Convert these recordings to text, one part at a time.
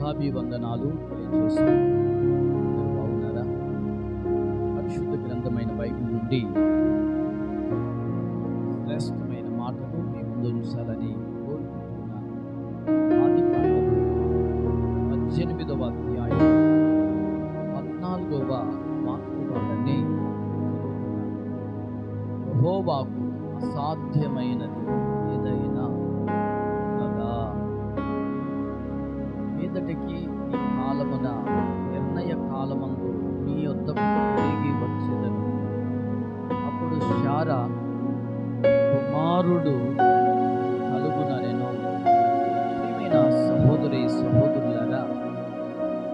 శుభాభివందనాలు తెలియజేస్తున్నాను బాగున్నారా? పరిశుద్ధ గ్రంథమైన బైబిల్ నుండి శ్రేష్టమైన మాటలు మీ ముందు ఉంచాలని కోరుకుంటున్నాను ఆది కాండము పద్దెనిమిదవ అధ్యాయం పద్నాలుగవ వాక్య భాగాన్ని అసాధ్యమైనది కుమారుడు కలుగుననెను ప్రియమైన సహోదరి సహోదరులారా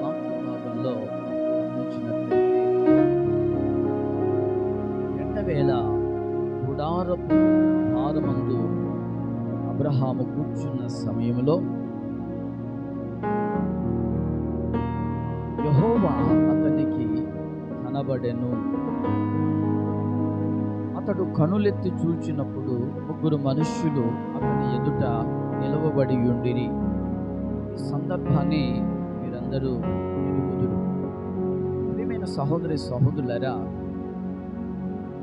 వాక్య భాగంలో గమనించినట్లయితే ఎండవేళ గుడారపు భారమందు అబ్రహాము కూర్చున్న సమయంలో యహోవా అతనికి కనబడెను. అతడు కనులెత్తి చూచినప్పుడు ముగ్గురు మనుష్యులు అతని ఎదుట నిలవబడి ఉండిరి. ఈ సందర్భాన్ని మీరందరూ ఎరుగుదురు ప్రియమైన సహోదరి సహోదరులరా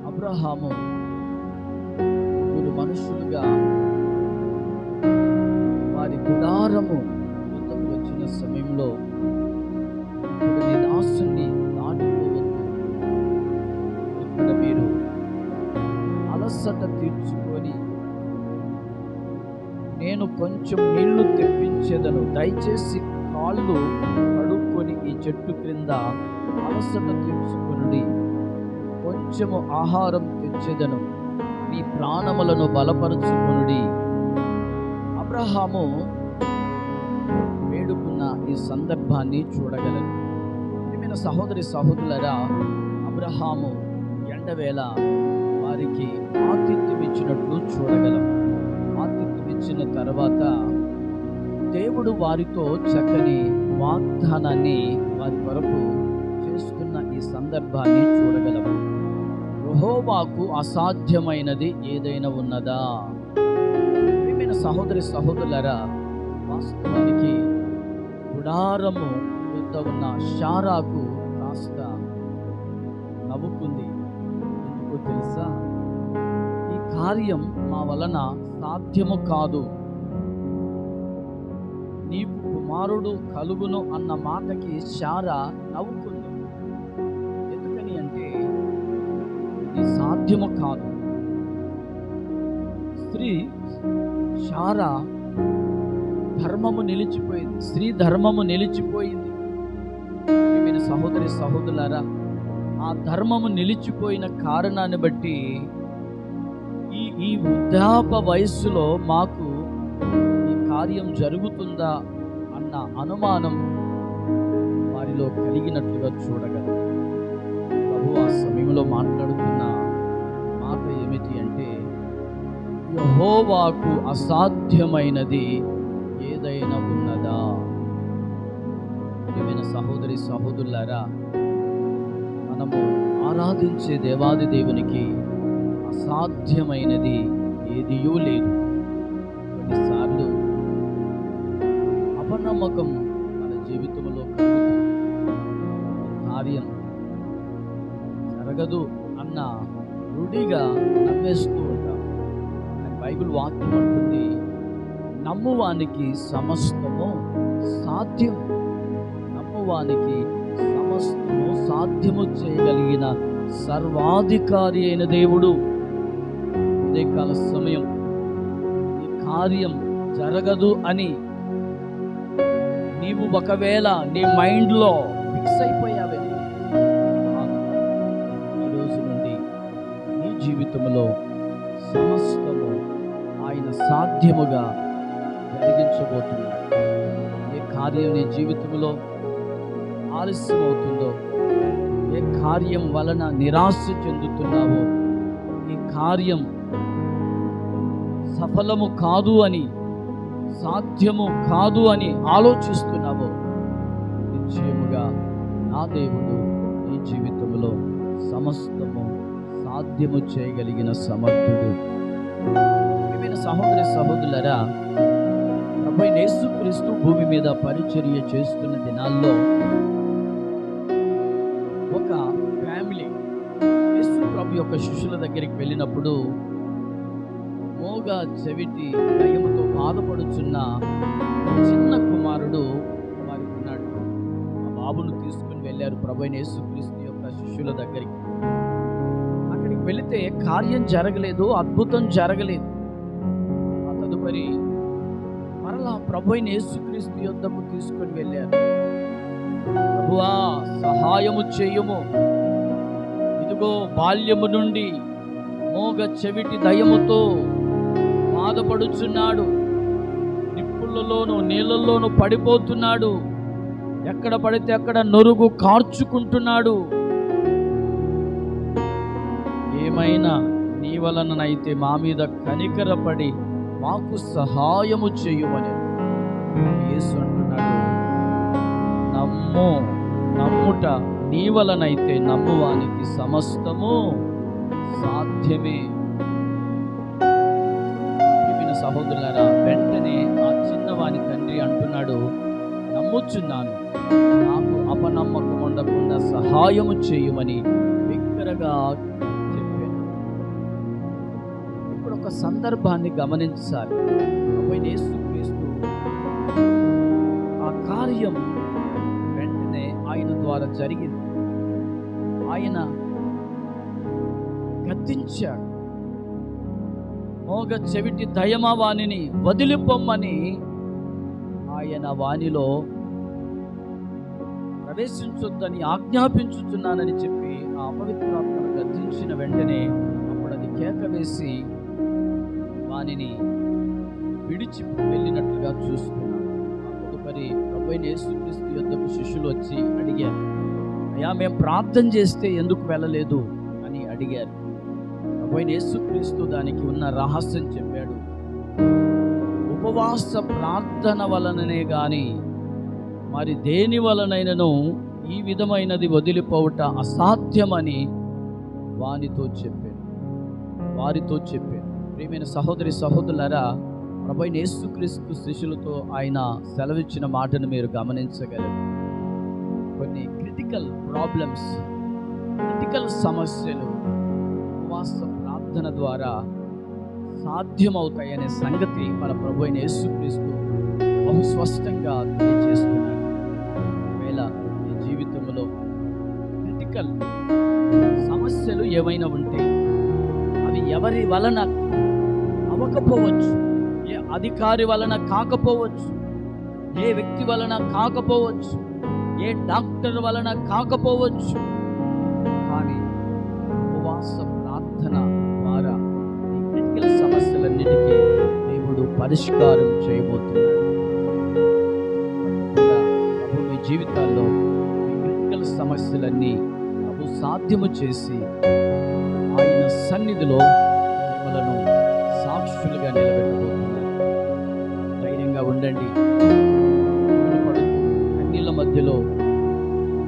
అబ్రహాము ముగ్గురు మనుషులుగా వారి గుడారము యుద్ధం వచ్చిన సమయంలో అలసట తీర్చుకొని నేను కొంచెం నీళ్ళు తెప్పించేదను. దయచేసి కాళ్ళు కడుక్కొని ఈ చెట్టు క్రింద అలసట తీర్చుకుని కొంచెము ఆహారం తెచ్చేదను. నీ ప్రాణములను బలపరుచుకొనుడి. అబ్రహాము వేడుకున్న ఈ సందర్భాన్ని చూడగలను. ప్రియమైన సహోదరి సహోదరులరా అబ్రహాము ఎండవేళ వారికి ఆతిథ్యం ఇచ్చినట్లు చూడగలం ఆతిథ్యం ఇచ్చిన తర్వాత దేవుడు వారితో చక్కని వాగ్దానాన్ని వారి కొరకు చేస్తున్న ఈ సందర్భాన్ని చూడగలం యెహోవాకు అసాధ్యమైనది ఏదైనా ఉన్నదా? ప్రియమైన సహోదరి సహోదరులరా వాస్తవానికి గుడారము వద్ద ఉన్న షారాకు కాస్త నవ్వుకుంది. తెలుసా? ఈ కార్యం మా వలన సాధ్యము కాదు. నీకు కుమారుడు కలుగును అన్న మాటకి శారా నవ్వుకుంది. ఎందుకని అంటే ఇది సాధ్యము కాదు. స్త్రీ శారా ధర్మము నిలిచిపోయింది. స్త్రీ ధర్మము నిలిచిపోయింది. ప్రియమైన సహోదరి సహోదరులారా ఆ ధర్మము నిలిచిపోయిన కారణాన్ని బట్టి ఈ ఈ వృద్ధాప వయస్సులో మాకు ఈ కార్యం జరుగుతుందా అన్న అనుమానం వారిలో కలిగినట్లుగా చూడగలం. ప్రభు ఆ సమయంలో మాట్లాడుతున్న మాట ఏమిటి అంటే యహోవాకు అసాధ్యమైనది ఏదైనా ఉన్నదా? ప్రియమైన సహోదరి సహోదరులారా మనము ఆరాధించే దేవాది దేవునికి అసాధ్యమైనది ఏదియూ లేదు. కొన్నిసార్లు అపనమ్మకం మన జీవితంలో కార్యం జరగదు అన్న రూఢిగా నమ్మేస్తూ ఉంటాం. బైబిల్ వాక్యం అంటుంది నమ్మువానికి సమస్తము సాధ్యం. నమ్మువానికి సమస్తం సాధ్యము చేయగలిగిన సర్వాధికారి అయిన దేవుడు. ఉదయకాల సమయం. ఈ కార్యం జరగదు అని నీవు ఒకవేళ నీ మైండ్లో ఫిక్స్ అయిపోయావే. కాదు. నుండి నీ జీవితంలో సమస్తము ఆయన సాధ్యముగా జరిగించబోతున్నాడు ఏ కార్యం నీ జీవితంలో ఆలస్యం అవుతుందో ఏ కార్యం వలన నిరాశ చెందుతున్నావో ఈ కార్యం సఫలము కాదు అని సాధ్యము కాదు అని ఆలోచిస్తున్నావో నిశ్చయముగా నా దేవుడు నీ జీవితంలో సమస్తము సాధ్యము చేయగలిగిన సమర్థుడు. ప్రియమైన సహోదరి సహోదరులరా ప్రభు యేసుక్రీస్తు భూమి మీద పరిచర్య చేస్తున్న దినాల్లో ఒక ఫ్యామిలీ యేసు ప్రభు యొక్క శిష్యుల దగ్గరికి వెళ్ళినప్పుడు మోగ చెవిటి దయ్యముతో బాధపడుచున్న చిన్న కుమారుడు వారికి ఉన్నాడు. ఆ బాబును తీసుకుని వెళ్ళారు ప్రభు అయిన యేసుక్రీస్తు యొక్క శిష్యుల దగ్గరికి. అక్కడికి వెళితే కార్యం జరగలేదు అద్భుతం జరగలేదు. ఆ తదుపరి మరలా ప్రభు యేసుక్రీస్తు యుద్ధము తీసుకొని వెళ్ళారు. ప్రభువా సహాయము చేయుము. ఇదిగో బాల్యము నుండి మోగ చెవిటి దయముతో బాధపడుచున్నాడు. నిప్పులలోను నీళ్ళల్లోనూ పడిపోతున్నాడు. ఎక్కడ పడితే అక్కడ నొరుగు కార్చుకుంటున్నాడు. ఏమైనా నీ వలననైతే మా మీద కనికరపడి మాకు సహాయము చేయమని. యేసు నమ్ము నమ్ముట నీ వలనైతే నమ్మువానికి సమస్తము సాధ్యమే. ప్రియమైన సహోదరులారా వెంటనే ఆ చిన్నవాని తండ్రి అంటున్నాడు నమ్ముచున్నాను. నాకు అపనమ్మకం ఉండకుండా సహాయము చేయమని బిగ్గరగా చెప్పాను. ఇప్పుడు ఒక సందర్భాన్ని గమనించాలి. యేసుక్రీస్తు ఆ కార్యం ఆయన ద్వారా జరిగింది. ఆయన గద్దించాడు. మోగ చెవిటి దయమ వాణిని వదిలిపొమ్మని ఆయన వానిలో ప్రవేశించొద్దని ఆజ్ఞాపించుతున్నానని చెప్పి ఆ అపవిత్రాత్మను గద్దించిన వెంటనే అప్పుడు అది కేక వేసి వానిని విడిచి వెళ్ళినట్లుగా చూస్తున్నాం మరి ప్రభుని యేసుక్రీస్తు యొద్దకు శిష్యులు వచ్చి అడిగారు అయ్యా మేము ప్రార్థన చేస్తే ఎందుకు వెళ్ళలేదు? అని అడిగారు. ప్రభుని యేసుక్రీస్తు దానికి ఉన్న రహస్యం చెప్పాడు ఉపవాస ప్రార్థన వలననే గాని మరి దేని వలనైనను ఈ విధమైనది వదిలిపోవట అసాధ్యమని వానితో చెప్పాడు. వారితో చెప్పాడు ప్రియమైన సహోదరి సహోదరులరా ప్రభు యేసుక్రీస్తు శిష్యులతో ఆయన సెలవిచ్చిన మాటను మీరు గమనించగలరు. కొన్ని క్రిటికల్ ప్రాబ్లమ్స్ క్రిటికల్ సమస్యలు ఉపవాస ప్రార్థన ద్వారా సాధ్యమవుతాయనే సంగతి మన ప్రభు అయిన యేసుక్రీస్తు బహు స్పష్టంగా తెలియజేస్తున్నాడు. ఒకవేళ నీ జీవితంలో క్రిటికల్ సమస్యలు ఏమైనా ఉంటే అవి ఎవరి వలన అవ్వకపోవచ్చు. అధికారి వలన కాకపోవచ్చు. ఏ వ్యక్తి వలన కాకపోవచ్చు. ఏ డాక్టర్ వలన కాకపోవచ్చు. కానీ ఉపవాస ప్రార్థన ద్వారా ఈ క్రిటికల్ సమస్యలన్నిటికీ దేవుడు పరిష్కారం చేయబోతున్నాడు. ప్రభు మీ జీవితాల్లో ఈ క్రిటికల్ సమస్యలన్నీ ప్రభు సాధ్యము చేసి ఆయన సన్నిధిలో మిమ్మలను సాక్షులుగా నిలబెట్టబోతున్నారు ఉండండి కన్నీళ్ళ మధ్యలో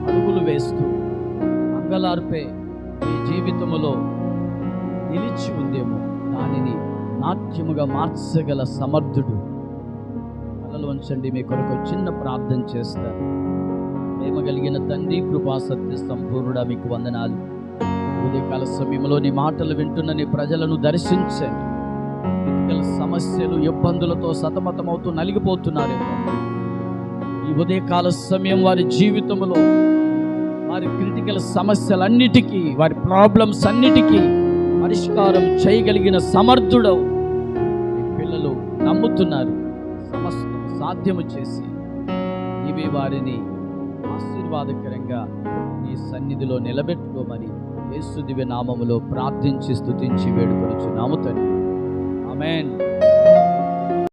అడుగులు వేస్తూ అంగలార్పే మీ జీవితములో నిలిచి ఉందేమో దానిని నాట్యముగా మార్చగల సమర్థుడు. కలలు ఉంచండి మీ కొరకు చిన్న ప్రార్థన చేస్తారు ప్రేమ కలిగిన తండ్రి కృపాసత్య సంపూర్ణుడ సంపూర్ణుడా మీకు వందనాలు. ఉదయకాల సమయంలో నీ మాటలు వింటున్న నీ ప్రజలను దర్శించండి. క్రిటికల్ సమస్యలు ఇబ్బందులతో సతమతమవుతూ నలిగిపోతున్నారేమో ఈ ఉదయకాల సమయం వారి జీవితంలో వారి క్రిటికల్ సమస్యలన్నిటికీ వారి ప్రాబ్లమ్స్ అన్నిటికీ పరిష్కారం చేయగలిగిన సమర్థుడవు. ఈ పిల్లలు నమ్ముతున్నారు సమస్తం సాధ్యము చేసి. ఇవి వారిని ఆశీర్వాదకరంగా నీ సన్నిధిలో నిలబెట్టుకోమని యేసు దివ్య నామములో ప్రార్థించి స్థుతించి వేడుకొనుచు నాముతండి Amen.